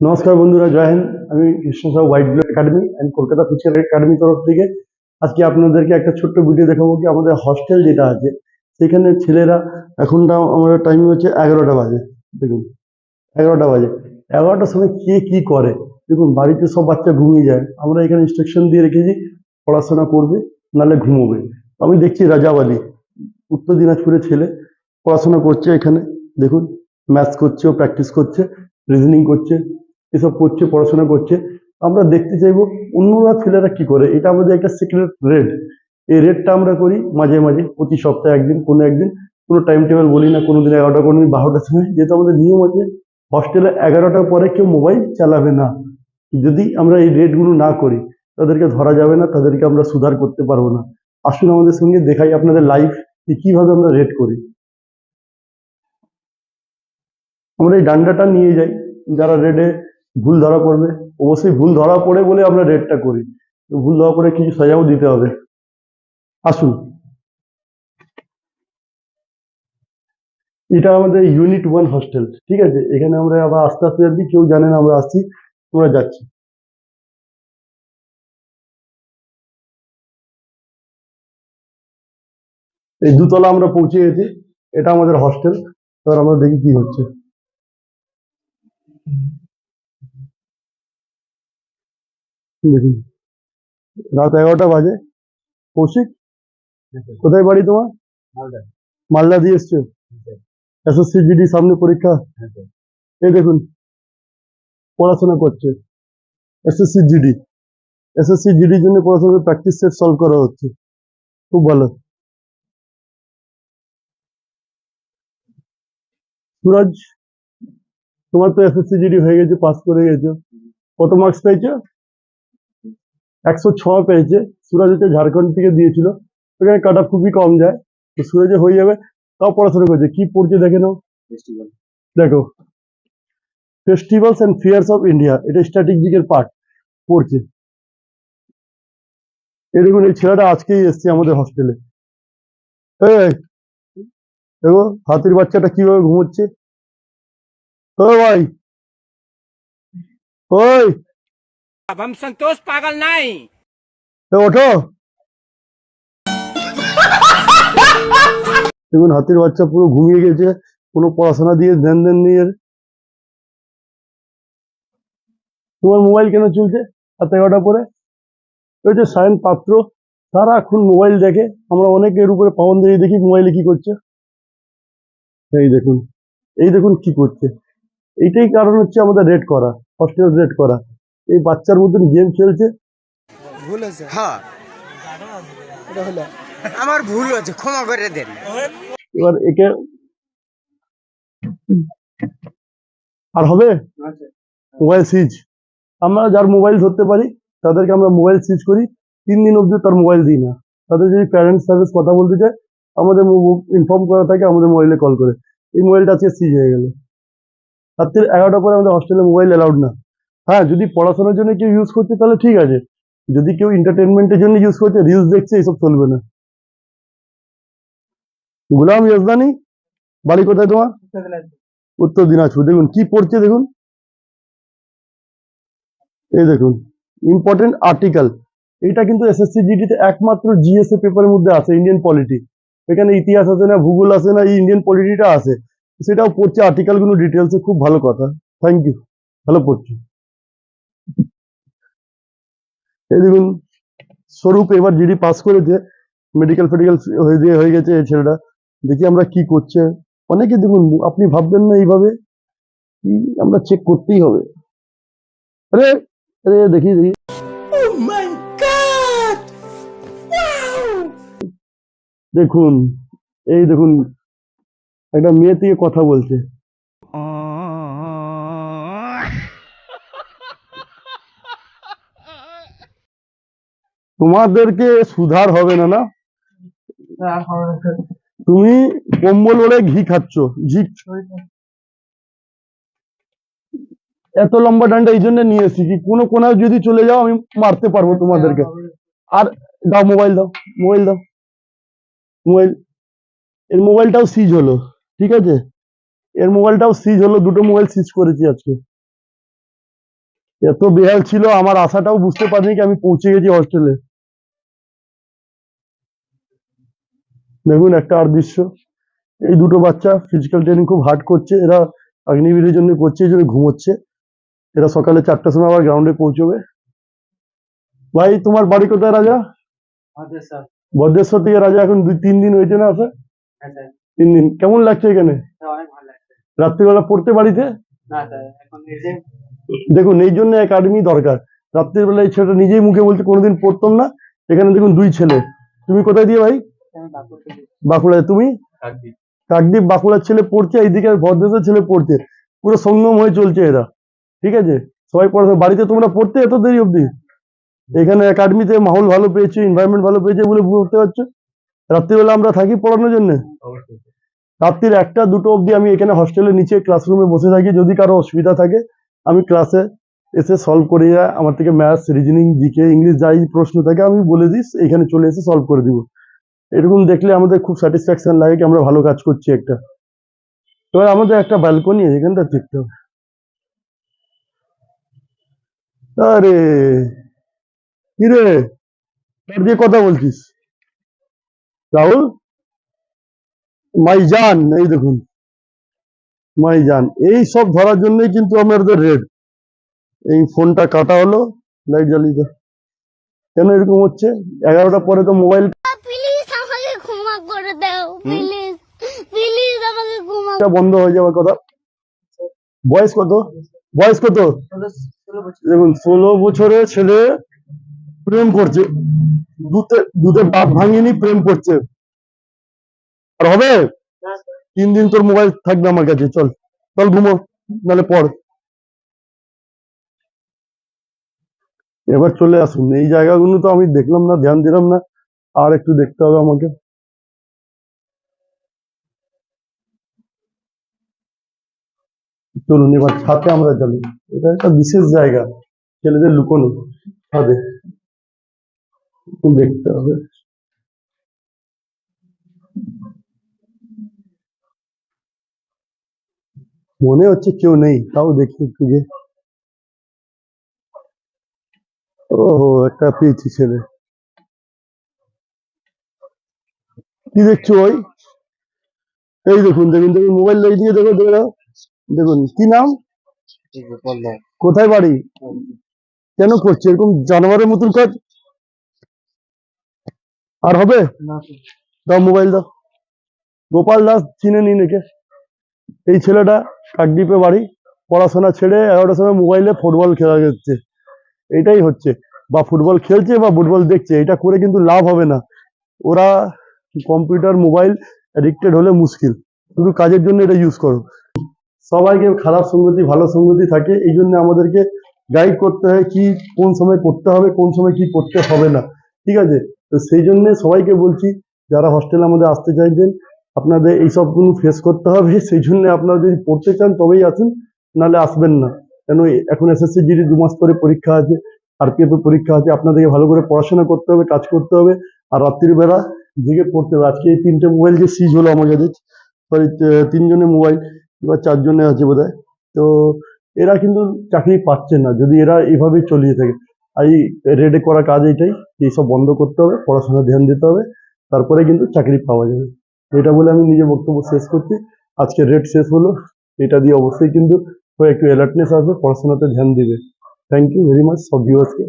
নমস্কার বন্ধুরা, জয় হিন্দ। আমি Krishna Sahu white blue academy and Kolkata feature academy তরফ থেকে আজকে আপনাদেরকে একটা ছোট্ট ভিডিও দেখাবো কি আমাদের হস্টেল যেটা আছে, সেখানে ছেলেরা এখনটা আমাদের টাইম হচ্ছে এগারোটা বাজে। দেখুন, এগারোটা বাজে। এগারোটার সময় কে কি করে? দেখুন, বাড়িতে সব বাচ্চা ঘুমিয়ে যায়। আমরা এখানে ইনস্ট্রাকশন দিয়ে রেখেছি, পড়াশোনা করবে, নাহলে ঘুমোবে। আমি দেখছি রাজাবালি উত্তর দিনাজপুরের ছেলে, পড়াশোনা করছে এখানে। দেখুন ম্যাথস করছে, ও প্র্যাকটিস করছে রিজনিং করছে। এসব করছে, পড়াশোনা করছে। আমরা দেখতে চাইব অন্যরা ছেলেরা কি করে? এটা আমাদের একটা সিক্রেট রেড এই রেডটা আমরা করি মাঝে মাঝে, প্রতি সপ্তাহে একদিন, কোনো একদিন। কোনো টাইম টেবিল বলি না, কোনো দিন এগারোটা, কোনো দিন বারোটার সময়। যেহেতু আমাদের নিয়ম আছে হস্টেলে এগারোটার পরে কেউ মোবাইল চালাবে না। যদি আমরা এই রেডগুলো না করি, তাদেরকে ধরা যাবে না, তাদেরকে আমরা সুধার করতে পারব না। আসুন আমাদের সঙ্গে, দেখাই আপনাদের লাইফ কীভাবে আমরা রেড করি। আমরা এই ডান্ডাটা নিয়ে যাই। যারা রেডে ভুল ধরা পড়বে। অবশ্যই ভুল ধরা পড়ে বলে আমরা রেডটা করি। ভুল ধরা পড়ে কিছু সাজাও দিতে হবে। আসুন। এটা আমাদের ইউনিট ওয়ান হস্টেল ঠিক আছে? এখানে আমরা আবার আস্তে আস্তে যাচ্ছি, কেউ জানে না আমরা আসছি, আমরা যাচ্ছি। এই দুতলা আমরা পৌঁছে গেছি, এটা আমাদের হস্টেল এবার আমরা দেখি কি হচ্ছে। দেখুন। রাত এগারোটা বাজে। কৌশিক কোথায় বাড়ি তোমার? মালদা। দিয়ে এসছো? এসএসসি জিডি সামনে পরীক্ষা। এই দেখুন পড়াশোনা করছে। SSC GD. এসএসসি জিডির জন্য পড়াশোনা প্র্যাকটিস সেট সলভ করা হচ্ছে। খুব ভালো। সুরজ তোমার তো এসএসসি জিডি হয়ে গেছে পাস করে গেছো। কত মার্কস পেয়েছ? একশো ছ পেয়েছে। সুরজ হচ্ছে ঝাড়খণ্ড থেকে দিয়েছিল। ওখানে কাট অফ খুবই কম যায়। তো সুরজে হয়ে যাবে। তাও পড়াশোনা করছে। কি পড়ছে দেখে নাও। দেখো। Festivals and fears of India এটা স্ট্র্যাটেজিকের পার্ট পড়ছে। এই দেখুন এই ছেলেটা আজকেই এসছে আমাদের হস্টেলে এই দেখো হাতির বাচ্চাটা কীভাবে ঘুমোচ্ছে। ও ভাই। ওই अब हम संतोष पागल नहीं এ ওঠো দেখুন হাতির বাচ্চা পুরো ঘুমিয়ে গেছে কোনো পড়াশোনা দিয়ে ধ্যান দেন নিয়ে তোমার মোবাইল কেন চলছে হাতে এগারোটা পরে ওই যে সায়ন পাত্র সারাক্ষণ মোবাইল দেখে আমরা অনেক এর উপরে পাবন দিয়ে দেখি মোবাইলে কি করছে এই দেখুন এই দেখুন কি করছে এইটাই কারণ হচ্ছে আমাদের রেড করা হস্টেল রেড করা এই বাচ্চার মতন গেম খেলছে। ভুল এটা হলো আমার ভুল হয়েছে ক্ষমা করে দেন। এবার একে আর হবে? মোবাইল সুইচ আমরা যার মোবাইল ধরতে পারি তাদেরকে আমরা মোবাইল সুইচ করি। তিন দিন অবধি তার মোবাইল দিই না। তাদের যদি প্যারেন্টস সার্ভিস কথা বলতে চায় আমাদের ইনফর্ম করা থাকে আমাদের মোবাইলে কল করে। এই মোবাইলটা আজকে সিজ হয়ে গেল। রাত্রি এগারোটা পরে আমাদের হস্টেলে মোবাইল অ্যালাউড না। হ্যাঁ যদি পড়াশোনার জন্য কেউ ইউজ করছে তাহলে ঠিক আছে। যদি কেউ এন্টারটেনমেন্টের জন্য ইউজ করছে রিলস দেখছে এসব চলবে না। গুলাম ইয়াজদানি বাড়ি কোথায় তোমার? উত্তর দিনাজপুর। দেখুন কি পড়ছে দেখুন। এই দেখুন ইম্পর্টেন্ট আর্টিকেল এটা কিন্তু এসএসসি জিডিতে একমাত্র জিএসএ পেপারের মধ্যে আছে ইন্ডিয়ান পলিটি এখানে ইতিহাস আছে না ভূগোল আছে না এই ইন্ডিয়ান পলিটিটা আছে। সেটাও পড়ছে আর্টিকেলগুলো ডিটেলসে খুব ভালো কথা। থ্যাংক ইউ ভালো পড়ছে। এই দেখুন স্বরূপ এবার জিডি পাস করেছে মেডিকেল ফেডিকেল হয়ে দিয়ে হয়ে গেছে এই ছেলেটা দেখি আমরা কি করছে। অনেকে দেখুন আপনি ভাববেন না এইভাবে কি আমরা চেক করতেই হবে। আরে আরে দেখি দেখি। দেখুন এই দেখুন একটা মেয়ে থেকে কথা বলছে। তোমাদেরকে সুধার হবে না না? তুমি কম্বল ওড়ে ঘি খাচ্ছ ঘি এত লম্বা ডান্ডা এই জন্য নিয়ে এসেছি কি, কোনো কোনায় যদি চলে যাও আমি মারতে পারব তোমাদেরকে। আর দাও মোবাইল দাও মোবাইল দাও। মোবাইল, এর মোবাইলটাও সিজ হলো, ঠিক আছে? এর মোবাইলটাও সিজ হলো, দুটো মোবাইল সিজ করেছি আজকে। এত বেহাল ছিল, আমার আশাটাও বুঝতে পারিনি কি আমি পৌঁছে গেছি হস্টেলে দেখুন একটা আর দৃশ্য। এই দুটো বাচ্চা ফিজিক্যাল ট্রেনিং খুব হার্ড করছে। এরা অগ্নিবীরের জন্য করছে এই জন্য ঘুমোচ্ছে। এরা সকালে চারটার সময় আবার গ্রাউন্ডে পৌঁছবে। ভাই তোমার বাড়ি কোথায় রাজা? বদ্রেশ্বর। থেকে রাজা এখন দুই তিন দিন হয়েছে না আসা? হ্যাঁ তিন দিন। কেমন লাগছে এখানে? রাত্রিবেলা পড়তে বাড়িতে? দেখুন এই জন্য একাডেমি দরকার। রাত্রির বেলা এই ছেলেটা নিজেই মুখে বলছে কোনোদিন পড়তাম না। এখানে দেখুন দুই ছেলে। তুমি কোথায় দিয়ে ভাই? বাঁকুড়ায় তুমি? কাকদ্বীপ। বাঁকুড়ার ছেলে পড়ছে এইদিকে ভদ্রেশ্বর ছেলে পড়ছে। পুরো সঙ্গম হয়ে চলছে এরা। ঠিক আছে? সবাই পড়াশোনা বাড়িতে তোমরা পড়তে এত দেরি অবধি? এখানে একাডেমিতে মাহল ভালো পেয়েছ এনভায়রনমেন্ট ভালো পেয়েছে বলে বুঝতে পারছ? রাত্রিবেলা আমরা থাকি পড়ানোর জন্য? রাত্রির একটা দুটো অবধি আমি এখানে হস্টেলের নিচে ক্লাসরুমে বসে থাকি যদি কারও অসুবিধা থাকে আমি ক্লাসে এসে সলভ করে যায় আমার থেকে ম্যাথস রিজনিং জিকে ইংলিশ যাই প্রশ্ন থাকে আমি বলে দিস এখানে চলে এসে সলভ করে দিব। এরকম দেখলে আমাদের খুব স্যাটিসফ্যাকশন লাগে কি আমরা ভালো কাজ করছি একটা। এবার আমাদের একটা ব্যালকনি এখানটা দেখতে হবে। আরে কিরে তোর দিয়ে কথা বলছিস? রাহুল? মাইজান, এই দেখুন। মাইজান, এই সব ধরার জন্যই কিন্তু আমাদের রেড এই ফোনটা কাটা হলো লাইট জ্বালিয়ে। কেন এরকম হচ্ছে? এগারোটা পরে তো মোবাইল বন্ধ হয়ে কথা। বয়স কত? বয়স কত? দেখুন, ষোলো ছেলে প্রেম করছে। বাপ ভাঙিনি, প্রেম করছে। আর হবে? তিন দিন তোর মোবাইল থাকবে আমার কাছে, চল। চল ঘুমো, নাহলে পড় এবার চলে আসুন। এই জায়গাগুলো তো আমি দেখলাম না, ধ্যান দিলাম না। আর একটু দেখতে হবে আমাকে। চলুন, এবার ছাদে আমরা চলি। এটা একটা বিশেষ জায়গা, ছেলেদের লুকোনো ছাদে। দেখতে হবে। মনে হচ্ছে কেউ নেই, তাও দেখি একটু যে ওহো, একটা পেয়েছি ছেলে। কি দেখছ ওই? এই দেখুন দেখুন দেখুন, মোবাইল দিয়ে দেখো দেখো দেখুন কি নাম? কোথায় বাড়ি? কেন করছে? এরকম জানোয়ারের মতন কাজ? আর হবে? দাও মোবাইল দাও। গোপাল দাস চিনে নি নাকি এই ছেলেটা কাকদ্বীপে বাড়ি পড়াশোনা ছেড়ে এগারোটার সময় মোবাইলে ফুটবল খেলা হচ্ছে এটাই হচ্ছে। বা ফুটবল খেলছে বা ফুটবল দেখছে এটা করে কিন্তু লাভ হবে না। ওরা কম্পিউটার মোবাইল অ্যাডিক্টেড হলে মুশকিল। শুধু কাজের জন্য এটা ইউজ করো। সবাইকে খারাপ সঙ্গতি ভালো সঙ্গতি থাকে, এই জন্য আমাদেরকে গাইড করতে হয় কি, কোন সময় করতে হবে, কোন সময় কি করতে হবে না। ঠিক আছে? তো সেই জন্য সবাইকে বলছি, যারা হস্টেলে আমাদের আসতে চাইছেন, আপনাদের এই সবগুলো ফেস করতে হবে, সেই জন্য আপনারা যদি পড়তে চান, তবেই আসুন, নাহলে আসবেন না। কেন, এখন এসএসসি জিডি দু মাস পরে পরীক্ষা আছে আরপিএফ এর পরীক্ষা আছে, আপনাদেরকে ভালো করে পড়াশোনা করতে হবে, কাজ করতে হবে, আর রাত্রির বেলা জেগে পড়তে হবে। আজকে এই তিনটে মোবাইল যে সিজ হলো আমার কাছে তিনজনের মোবাইল বা চারজনে আছে বোধ তো এরা কিন্তু চাকরি পাচ্ছে না, যদি এরা এইভাবে চলিয়ে থাকে। এই রেডে করা কাজ এইটাই এইসব বন্ধ করতে হবে পড়াশোনা ধ্যান দিতে হবে, তারপরে কিন্তু চাকরি পাওয়া যাবে। এটা বলে আমি নিজের বক্তব্য শেষ করছি। আজকে রেট শেষ হলো। এটা দিয়ে অবশ্যই কিন্তু একটু অ্যালার্টনেস আসবে, পড়াশোনাতে ধ্যান দিবে। থ্যাংক ইউ ভেরি মাচ সব ভিউয়ার্সকে